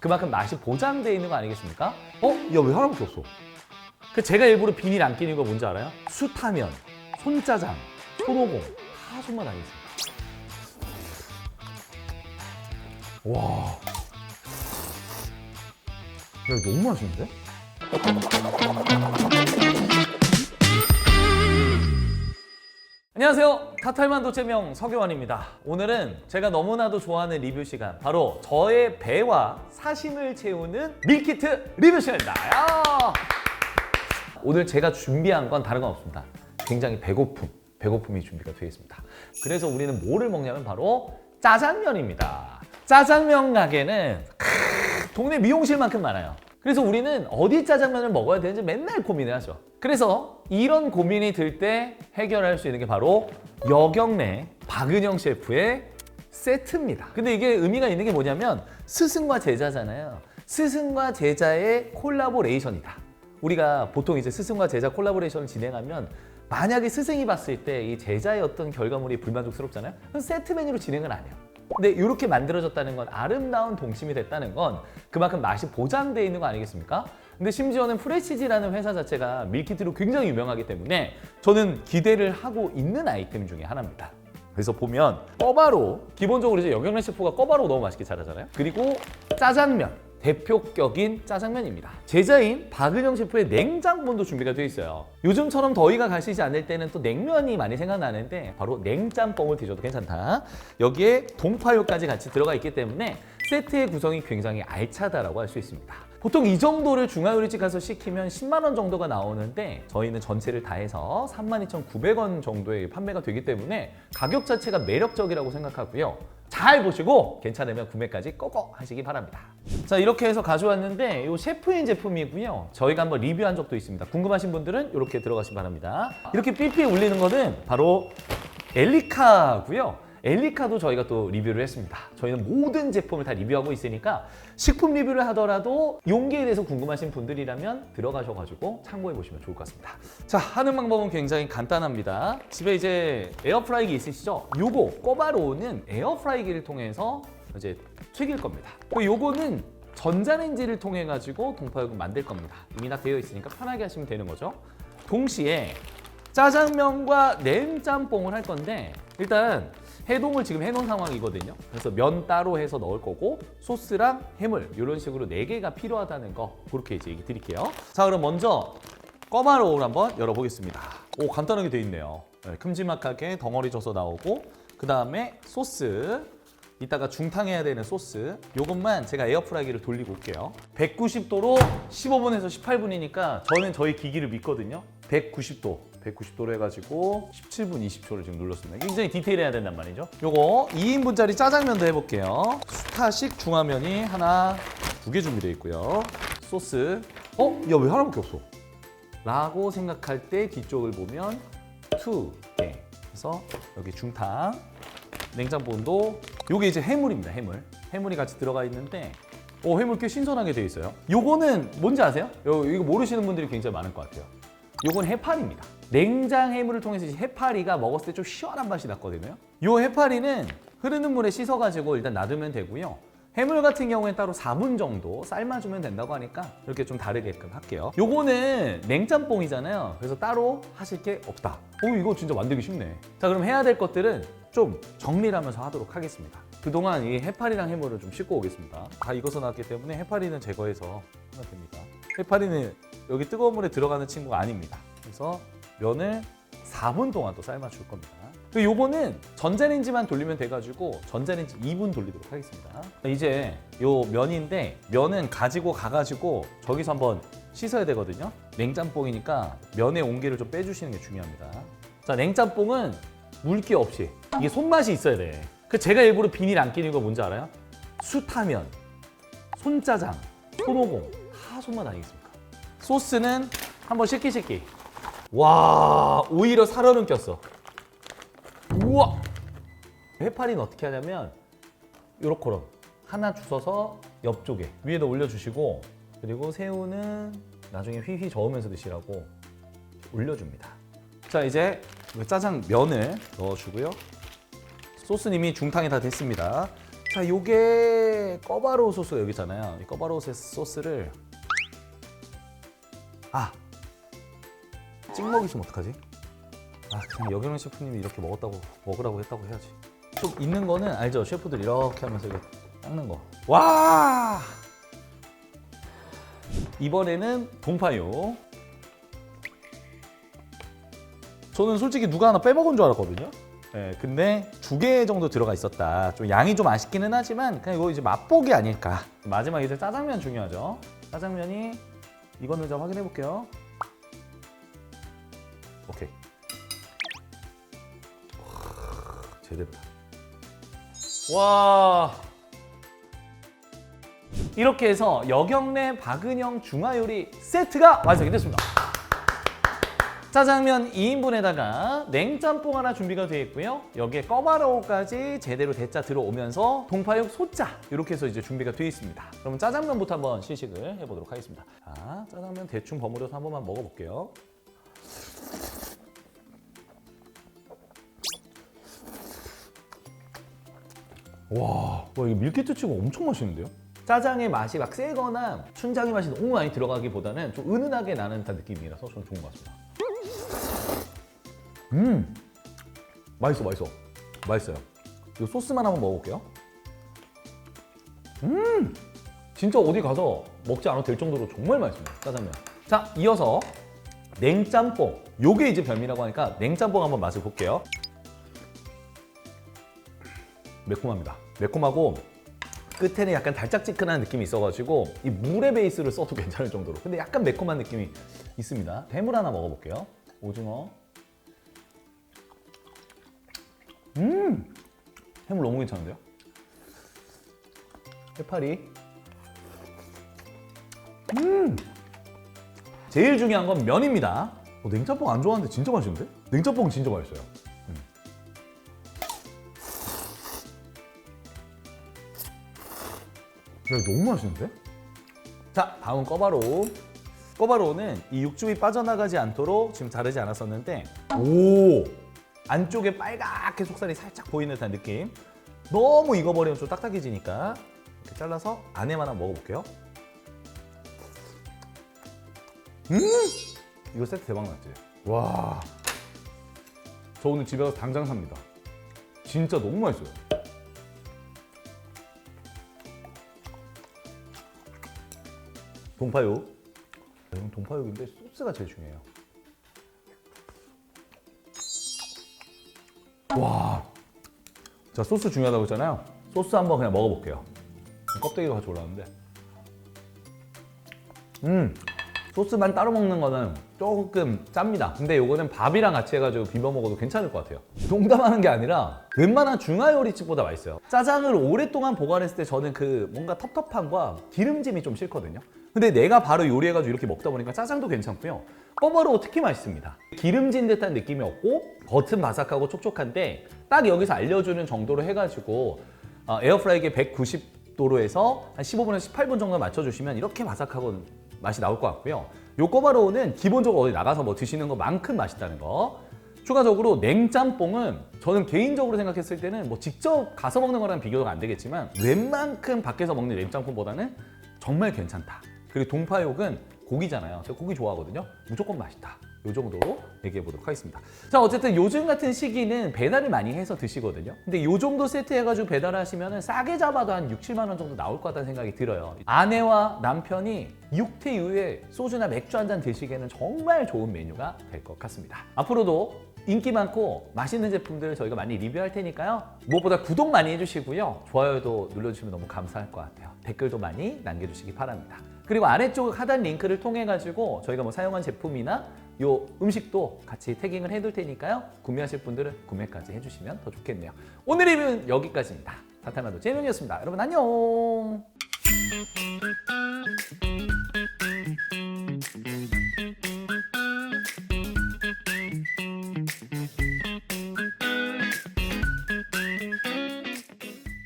그만큼 맛이 보장되어 있는 거 아니겠습니까? 어? 야 왜 하나밖에 없어? 그 제가 일부러 비닐 안 끼는 거 뭔지 알아요? 수타면, 손짜장, 손오공 다 손맛 아니겠습니까? 와. 야 너무 맛있는데? 안녕하세요. 타탈만도 제명 서교환입니다. 오늘은 제가 너무나도 좋아하는 리뷰 시간, 바로 저의 배와 사심을 채우는 밀키트 리뷰 시간입니다. 야! 오늘 제가 준비한 건 다른 건 없습니다. 굉장히 배고픔, 배고픔이 준비가 되어 있습니다. 그래서 우리는 뭐를 먹냐면 바로 짜장면입니다. 짜장면 가게는 크, 동네 미용실만큼 많아요. 그래서 우리는 어디 짜장면을 먹어야 되는지 맨날 고민을 하죠. 그래서 이런 고민이 들 때 해결할 수 있는 게 바로 여경래 박은영 셰프의 세트입니다. 근데 이게 의미가 있는 게 뭐냐면 스승과 제자잖아요. 스승과 제자의 콜라보레이션이다. 우리가 보통 이제 스승과 제자 콜라보레이션을 진행하면 만약에 스승이 봤을 때 이 제자의 어떤 결과물이 불만족스럽잖아요. 그럼 세트 메뉴로 진행은 안 해요. 근데 이렇게 만들어졌다는 건 아름다운 동심이 됐다는 건 그만큼 맛이 보장되어 있는 거 아니겠습니까? 근데 심지어는 프레시지라는 회사 자체가 밀키트로 굉장히 유명하기 때문에 저는 기대를 하고 있는 아이템 중에 하나입니다. 그래서 보면 꺼바로 기본적으로 이제 영경래 셰프가 꺼바로 너무 맛있게 잘하잖아요. 그리고 짜장면 대표격인 짜장면입니다. 제자인 박은영 셰프의 냉장본도 준비가 되어 있어요. 요즘처럼 더위가 가시지 않을 때는 또 냉면이 많이 생각나는데 바로 냉짬뽕을 드셔도 괜찮다. 여기에 동파요까지 같이 들어가 있기 때문에 세트의 구성이 굉장히 알차다라고 할 수 있습니다. 보통 이 정도를 중화요리집 가서 시키면 10만 원 정도가 나오는데 저희는 전체를 다 해서 32,900원 정도의 판매가 되기 때문에 가격 자체가 매력적이라고 생각하고요. 잘 보시고 괜찮으면 구매까지 꼭꼭 하시기 바랍니다. 자 이렇게 해서 가져왔는데 이 셰프인 제품이고요. 저희가 한번 리뷰한 적도 있습니다. 궁금하신 분들은 이렇게 들어가시기 바랍니다. 이렇게 삐삐 울리는 거는 바로 엘리카고요. 엘리카도 저희가 또 리뷰를 했습니다. 저희는 모든 제품을 다 리뷰하고 있으니까 식품 리뷰를 하더라도 용기에 대해서 궁금하신 분들이라면 들어가셔가지고 참고해 보시면 좋을 것 같습니다. 자, 하는 방법은 굉장히 간단합니다. 집에 이제 에어프라이기 있으시죠? 요거 꼬바로우는 에어프라이기를 통해서 이제 튀길 겁니다. 그 요거는 전자레인지를 통해 가지고 동파육을 만들 겁니다. 이미 다 되어 있으니까 편하게 하시면 되는 거죠. 동시에 짜장면과 냉짬뽕을 할 건데 일단 해동을 지금 해놓은 상황이거든요. 그래서 면 따로 해서 넣을 거고 소스랑 해물 이런 식으로 네 개가 필요하다는 거 그렇게 이제 얘기 드릴게요. 자 그럼 먼저 꺼바로우를 한번 열어보겠습니다. 오 간단하게 돼 있네요. 네, 큼지막하게 덩어리 져서 나오고 그 다음에 소스 이따가 중탕해야 되는 소스 요것만 제가 에어프라이기를 돌리고 올게요 190도로 15분에서 18분이니까 저는 저희 기기를 믿거든요 190도 190도로 해가지고 17분 20초를 지금 눌렀습니다. 굉장히 디테일해야 된단 말이죠. 요거 2인분짜리 짜장면도 해볼게요. 스타식 중화면이 하나 두 개 준비되어 있고요. 소스. 어? 야 왜 하나밖에 없어? 라고 생각할 때 뒤쪽을 보면 투 개. 그래서 여기 중탕 냉장본도. 요게 이제 해물입니다 해물. 해물이 같이 들어가 있는데 오 해물 꽤 신선하게 되어 있어요. 요거는 뭔지 아세요? 요, 이거 모르시는 분들이 굉장히 많을 것 같아요. 요건 해파리입니다 냉장 해물을 통해서 이 해파리가 먹었을 때 좀 시원한 맛이 났거든요 요 해파리는 흐르는 물에 씻어가지고 일단 놔두면 되고요 해물 같은 경우엔 따로 4분 정도 삶아주면 된다고 하니까 이렇게 좀 다르게끔 할게요. 요거는 냉짬뽕이잖아요. 그래서 따로 하실 게 없다. 오 이거 진짜 만들기 쉽네. 자 그럼 해야 될 것들은 좀 정리를 하면서 하도록 하겠습니다. 그동안 이 해파리랑 해물을 좀 씻고 오겠습니다. 다 익어서 나왔기 때문에 해파리는 제거해서 하면 됩니다. 해파리는 여기 뜨거운 물에 들어가는 친구가 아닙니다. 그래서 면을 4분 동안 또 삶아줄 겁니다. 그 요거는 전자레인지만 돌리면 돼가지고 전자레인지 2분 돌리도록 하겠습니다. 이제 요 면인데 면은 가지고 가가지고 저기서 한번 씻어야 되거든요. 냉짬뽕이니까 면의 온기를 좀 빼주시는 게 중요합니다. 자 냉짬뽕은 물기 없이 이게 손맛이 있어야 돼. 그 제가 일부러 비닐 안 끼는 거 뭔지 알아요? 수타면, 손짜장, 손오공 다 손맛 아니겠습니까? 소스는 한번 씻기 씻기. 와 오히려 살얼음 꼈어. 우와! 해파리는 어떻게 하냐면 요렇게로 하나 주워서 옆쪽에 위에다 올려주시고 그리고 새우는 나중에 휘휘 저으면서 드시라고 올려줍니다. 자 이제 그 짜장 면을 넣어주고요. 소스는 이미 중탕이 다 됐습니다. 자, 요게 꺼바로우 소스가 여기 있잖아요. 이 꺼바로우 소스를 찍먹 있으면 어떡하지? 아 그냥 여경원 셰프님이 이렇게 먹었다고 먹으라고 했다고 해야지. 좀 있는 거는 알죠? 셰프들 이렇게 하면서 이거 닦는 거. 와 이번에는 동파요. 저는 솔직히 누가 하나 빼먹은 줄 알았거든요. 예, 근데 두 개 정도 들어가 있었다. 좀 양이 좀 아쉽기는 하지만 그냥 이거 이제 맛보기 아닐까. 마지막 이제 짜장면 중요하죠. 짜장면이 이거는 좀 확인해 볼게요. 오케이. 와, 제대로다. 와. 이렇게 해서 여경래 박은영 중화요리 세트가 완성이 됐습니다. 짜장면 2인분에다가 냉짬뽕 하나 준비가 되어 있고요. 여기에 꺼바로우까지 제대로 대짜 들어오면서 동파육 소짜 이렇게 해서 이제 준비가 되어 있습니다. 그러면 짜장면부터 한번 시식을 해보도록 하겠습니다. 자, 짜장면 대충 버무려서 한 번만 먹어볼게요. 와, 와 이거 밀키트 치고 엄청 맛있는데요? 짜장의 맛이 막 세거나 춘장의 맛이 너무 많이 들어가기보다는 좀 은은하게 나는 듯한 느낌이라서 저는 좋은 것 같습니다. 음, 맛있어, 맛있어, 맛있어요. 이 소스만 한번 먹어볼게요. 음, 진짜 어디 가서 먹지 않아도 될 정도로 정말 맛있습니다. 짜장면. 자, 이어서 냉짬뽕. 요게 이제 별미라고 하니까 냉짬뽕 한번 맛을 볼게요. 매콤합니다. 매콤하고 끝에는 약간 달짝지근한 느낌이 있어가지고 이 물의 베이스를 써도 괜찮을 정도로 근데 약간 매콤한 느낌이 있습니다. 해물 하나 먹어볼게요. 오징어. 음! 해물 너무 괜찮은데요? 해파리. 음! 제일 중요한 건 면입니다. 어, 냉짬뽕 안 좋아하는데 진짜 맛있는데? 냉짬뽕 진짜 맛있어요. 너무 맛있는데? 자, 다음 꺼바로우. 꺼바로우는 이 육즙이 빠져나가지 않도록 지금 자르지 않았었는데 오! 안쪽에 빨갛게 속살이 살짝 보이는 듯한 느낌. 너무 익어버리면 좀 딱딱해지니까 이렇게 잘라서 안에만 한번 먹어볼게요. 음! 이거 세트 대박 났지? 와. 저 오늘 집에 가서 당장 삽니다. 진짜 너무 맛있어요. 동파육. 이건 동파육인데 소스가 제일 중요해요. 와. 자, 소스 중요하다고 했잖아요. 소스 한번 그냥 먹어볼게요. 껍데기가 같이 올라왔는데. 음. 소스만 따로 먹는 거는 조금 짭니다. 근데 요거는 밥이랑 같이 해가지고 비벼 먹어도 괜찮을 것 같아요. 농담하는 게 아니라 웬만한 중화요리집보다 맛있어요. 짜장을 오랫동안 보관했을 때 저는 그 뭔가 텁텁함과 기름짐이 좀 싫거든요. 근데 내가 바로 요리해가지고 이렇게 먹다 보니까 짜장도 괜찮고요. 꺼바로우 특히 맛있습니다. 기름진 듯한 느낌이 없고 겉은 바삭하고 촉촉한데 딱 여기서 알려주는 정도로 해가지고 어, 에어프라이기에 190도로 해서 한 15분에서 18분 정도 맞춰주시면 이렇게 바삭하고 맛이 나올 것 같고요. 요 꼬바로우는 기본적으로 어디 나가서 뭐 드시는 것만큼 맛있다는 거. 추가적으로 냉짬뽕은 저는 개인적으로 생각했을 때는 뭐 직접 가서 먹는 거랑 비교가 안 되겠지만 웬만큼 밖에서 먹는 냉짬뽕보다는 정말 괜찮다. 그리고 동파육은 고기잖아요. 제가 고기 좋아하거든요. 무조건 맛있다. 요 정도로 얘기해 보도록 하겠습니다. 자, 어쨌든 요즘 같은 시기는 배달을 많이 해서 드시거든요. 근데 요 정도 세트 해가지고 배달하시면 싸게 잡아도 한 6, 7만 원 정도 나올 것 같다는 생각이 들어요. 아내와 남편이 육퇴 이후에 소주나 맥주 한 잔 드시기에는 정말 좋은 메뉴가 될 것 같습니다. 앞으로도 인기 많고 맛있는 제품들 저희가 많이 리뷰할 테니까요. 무엇보다 구독 많이 해주시고요. 좋아요도 눌러주시면 너무 감사할 것 같아요. 댓글도 많이 남겨주시기 바랍니다. 그리고 아래쪽 하단 링크를 통해 가지고 저희가 뭐 사용한 제품이나 요 음식도 같이 태깅을 해둘 테니까요. 구매하실 분들은 구매까지 해주시면 더 좋겠네요. 오늘 리뷰는 여기까지입니다. 사탄나도 재명이었습니다. 여러분 안녕.